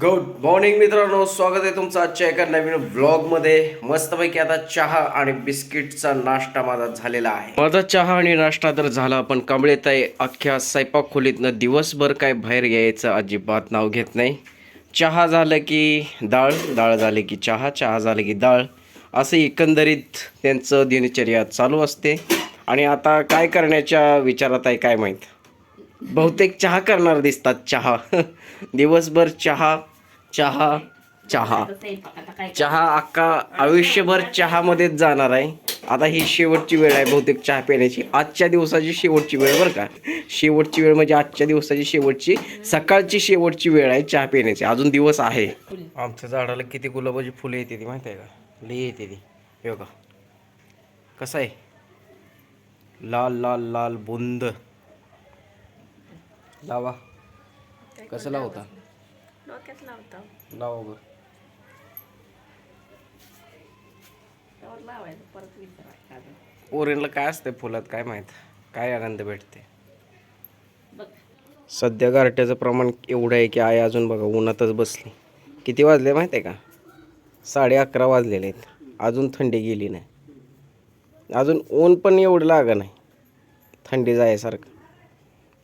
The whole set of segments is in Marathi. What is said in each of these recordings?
गुड मॉर्निंग मित्रांनो. स्वागत आहे तुमचं आजच्या एका नवीन ब्लॉगमध्ये मस्तपैकी आता चहा आणि बिस्किटचा नाश्ता माझा झालेला आहे. माझा चहा आणि नाश्ता तर झाला पण कांबळेत आहे अख्ख्या स्वयंपाक खोलीतनं दिवसभर काय बाहेर यायचं अजिबात नाव घेत नाही. चहा झालं की डाळ डाळ झाली की चहा चहा झालं की डाळ. असं एकंदरीत त्यांचं दिनचर्या चालू असते. आणि आता काय करण्याच्या विचारात आहे काय माहीत? बहुतेक चहा करणार दिसतात चहा. दिवसभर चहा चहा चहा. चहा अख्खा आयुष्यभर चहामध्येच जाणार आहे. आता ही शेवटची वेळ आहे बहुतेक चहा पिण्याची. आजच्या दिवसाची शेवटची वेळ बरं का? शेवटची वेळ म्हणजे आजच्या दिवसाची शेवटची सकाळची शेवटची वेळ आहे चहा पिण्याची. अजून दिवस आहे. आमच्या झाडाला किती गुलाबाची फुले येते ती माहिती आहे का? लई येते ती. हे कसं आहे? लाल लाल लाल बुंद. लावा. कसं लावता डोक्यात लावता लावा बरं. लावायचं परत विचारायचं अजून. पोरींला काय असते फुलात काय माहीत? काय आनंद भेटते बघ. सध्या गारट्याचं प्रमाण एवढं आहे की आई अजून बघा उन्हातच बसली. किती वाजले माहिती आहे का? साडे अकरा वाजलेले आहेत. अजून थंडी गेली नाही. अजून ऊन पण एवढं लाग नाही. थंडी जायसारखं.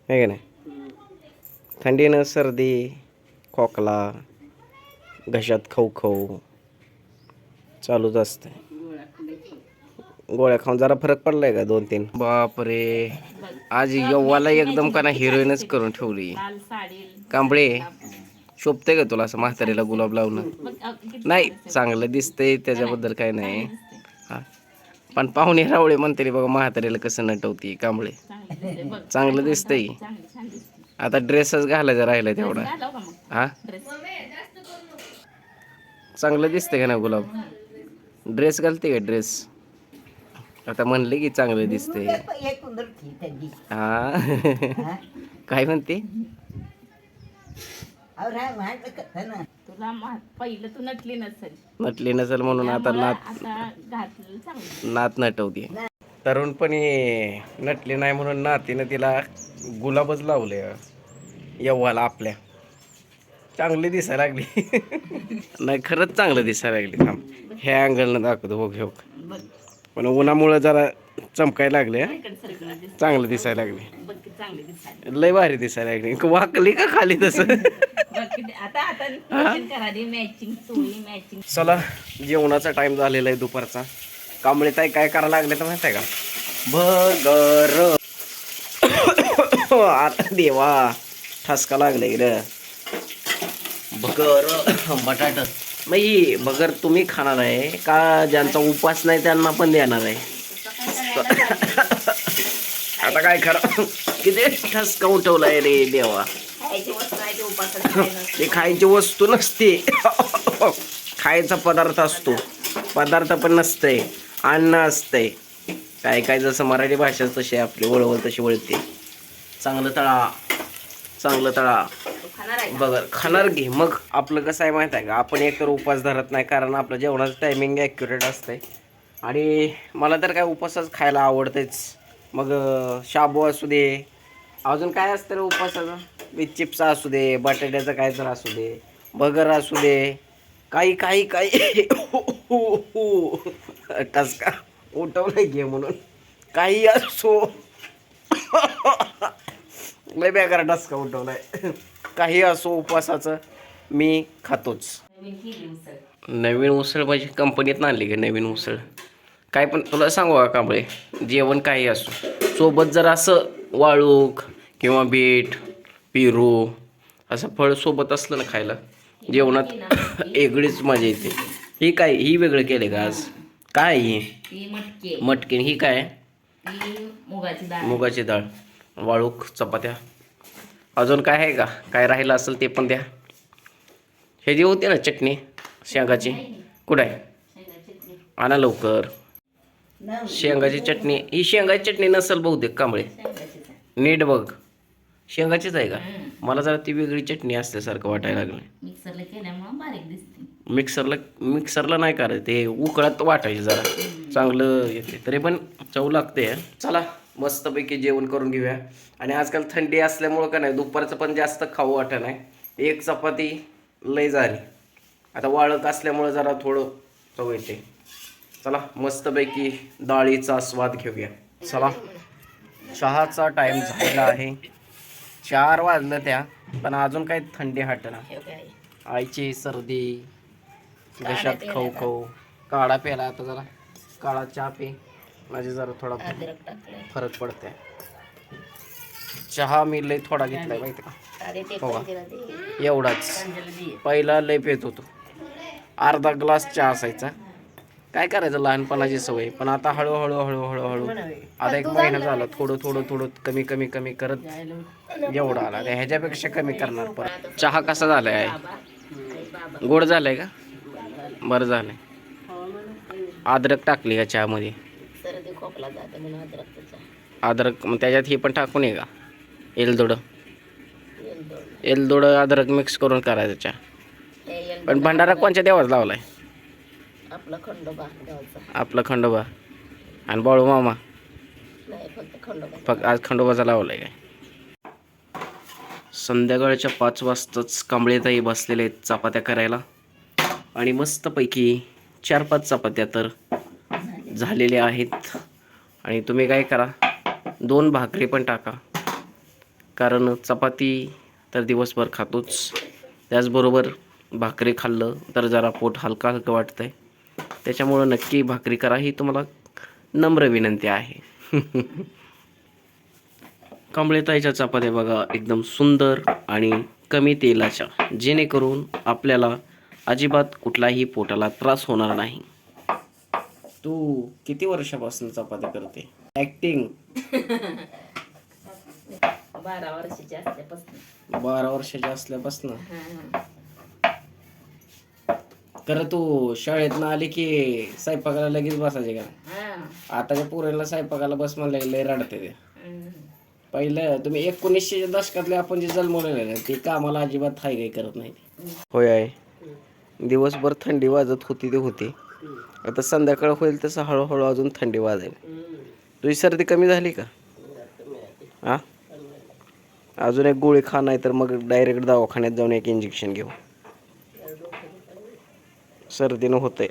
आहे का नाही? थंडीनं सर्दी खोकला घशात खव खव चालूच असते. गोळ्या खाऊन जरा फरक पडलाय का दोन तीन? बापरे. आज यव्वाला एकदम का ना हिरोईनच करून ठेवली. कांबळे शोभते का तुला असं म्हातारीला गुलाब लावणं? नाही चांगलं दिसतंय त्याच्याबद्दल काय नाही. हा. पण पाहुणे रावळे म्हणते रे बघा म्हातारीला कसं नटवती कांबळे. चांगली दिसतंय. आता ड्रेसच घालायचा राहिला तेवढा. हा? चांगलं दिसतंय का ना गुलाब? ड्रेस घालते का ड्रेस आता म्हणले की चांगलं दिसतंय. हा? काय म्हणते? तुला मा- पहिलं तू नटली नसेल. म्हणून आता नात आता घातलं चांगलं. नात नटवते. तरुणपणी नटली नाही म्हणून नातीनं तिला गुलाबच लावले यव्वाला आपल्या. चांगली दिसायला लागली. नाही खरंच चांगलं दिसायला लागली. थांब. ह्या अँगलनं दाखवतो. हो घेऊ बघ. पण उन्हामुळं जरा चमकायला लागले चांगलं दिसायला लागले. लय भारी दिसायला लागली. वाकली का खाली तसं? बघ किती आता आता matching करा मॅचिंग चोळी मॅचिंग चला जेवणाचा टाइम झालेला आहे दुपारचा. कांबळे ताई काय करायला लागले तर माहिती आहे का? भगर आता देवा. ठसका लागला इकडं. भगर बटाट. नाही भगर तुम्ही खाणार आहे. का ज्यांचा उपास नाही त्यांना पण देणार आहे. आता काय खरं? किती ठसका उठवलाय रे देवा. ते खायची वस्तू नसते. खायचा पदार्थ असतो. पदार्थ पण नसतंय. अन्न असतंय. काय काय जसं मराठी भाषा तशी आहे आपली वळवळ तशी वळते. चांगलं तळा. चांगलं तळा? बघा खाणार घे. मग आपलं कसं आहे माहीत आहे का? आपण एकतर उपास धरत नाही कारण आपलं जेवणाचं टायमिंग ॲक्युरेट असतंय. आणि मला तर काय उपासच खायला आवडतेच. मग शाबू असू दे. अजून काय असतं रे उपासाचं विथ चिप्स असू दे बटाट्याचं काय तर असू दे. बगर असू दे. काही काही काही. टसका उठवलं घे म्हणून. काही असो. लय बेकार टसका उठवलाय. काही असो उपवासाचं मी खातोच. नवीन उसळ नवीन उसळ माझी कंपनीत आणली का नवीन उसळ? काय पण तुला सांगू का कांबळे? जेवण काही असो. सोबत जर असं वाळूक किंवा बीट पेरू असं फळ सोबत असलं ना खायला जेवणात वेगळीच मजा येते. ही काय ही वेगळं केलं का आज? काय ही? मटके. मटकीन ही काय? ती मुगाची डाळ. मुगाची डाळ. वाळूक चपात्या. अजून काय आहे का? काय राहिलं असेल ते पण द्या. हे जी होती ना चटणी शेंगाची कुठं आहे. आणा लवकर. शेंगाची चटणी. ही शेंगाची चटणी नसेल बहुतेक कांबळे. नीट बघ. शेंगाचीच आहे का. मला जरा ती वेगळी चटणी असल्यासारखं वाटायला लागलं मिक्सरला मिक्सरला नाही करायचं. ते उकळत वाटायचे जरा. चांगलं येते. तरी पण चव लागते चला. मस्तपैकी जेवण करून घेऊया. आणि आजकाल थंडी असल्यामुळं का नाही दुपारचं पण जास्त खाऊ वाटत नाही. एक चपाती लय झाली. आता वाळक असल्यामुळं जरा थोडं चव येते. चला मस्तपैकी डाळीचा स्वाद घेऊया. चला चहाचा टाइम झालेला आहे. चार वाजलं त्या पण अजून काही थंडी हटना. आईची सर्दी घशात खाऊ खाऊ. काळा प्याला आता जरा. काळा चहा पे. माझे जरा थोडा अद्रक फरक पडते चहा मी लय थोडा घेतलाय माहिती का? हो का? एवढाच. पहिला लय पेत होतो. अर्धा ग्लास चहा असायचा. काय करायचं लहानपणाची सवय? पण आता हळूहळू हळूहळू हळू. आता एक महिना झाला थोडं थोडं थोडं कमी कमी कमी करत एवढा आला. ह्याच्यापेक्षा कमी करणार परत. चहा कसा झालाय? आहे गोड झालाय का? बरं झालंय. अद्रक टाकली का चहामध्ये? खोकला जाते म्हणून अद्रक त्याचा. अद्रक मग त्याच्यात हे पण टाकून ये का? एलदोडं. एलदोडं. अद्रक मिक्स करून हे येलदोड पण भंडारा कोणच्या देवाच लावलाय? आपला खंडोबा आपला खंडोबा. आणि बाळू मामा? फक्त आज खंडोबाचा लावलाय काय? संध्याकाळच्या पाच वाजताच कांबळेताई बसलेले आहेत चपात्या करायला. आणि मस्तपैकी चार पाच चपात्या तर झालेल्या आहेत. आणि तुम्ही काय करा दोन भाकरी पण टाका. कारण चपाती तर दिवसभर खातोच. त्याचबरोबर भाकरी खाल्लं तर जरा पोट हलका हलकं वाटतं आहे त्याच्यामुळं नक्की भाकरी करा ही तुम्हाला नम्र विनंती आहे. कांबळेताईच्या चपात्या बघा एकदम सुंदर आणि कमी तेलाच्या. जेणेकरून आपल्याला अजिबात कुठलाही पोटाला त्रास होणार नाही. तू किती वर्षापासून चपात्या करते? ऍक्टिंग बारा वर्षाची असल्यापासून. बारा वर्षाच्या असल्यापासून. खरं तू शाळेतनं आली की स्वयंपाकाला लगेच बसायचे का? हा. आताच्या पोरांना स्वयंपाकाला बस म्हणलं लय रडते ते. पहिलं तुम्ही एकोणीसशे दशकातले आपण जे जन्मलेले ना ते कामाला अजिबात हाय काही करत नाही होय आहे दिवसभर थंडी वाजत होती ते होती. आता संध्याकाळ होईल तसं हळूहळू अजून थंडी वाजेल तुझी सर्दी कमी झाली का? हा अजून एक गोळी खा नाही तर मग डायरेक्ट दवाखान्यात जाऊन एक इंजेक्शन घेऊ. सर्दीनं होतंय.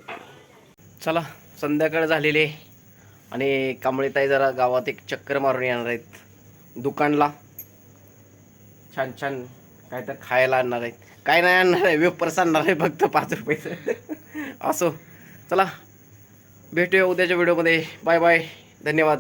चला संध्याकाळ झालेली आहे. आणि कांबळेताई जरा गावात एक चक्कर मारून येणार आहेत. दुकानला. छान छान काय तर खायला आणणार आहेत. काय नाही आणणार आहे वेपर्स आणणार आहे फक्त पाच रुपयाचं असो. चला भेटूया उद्याच्या व्हिडिओमध्ये. Bye bye. धन्यवाद.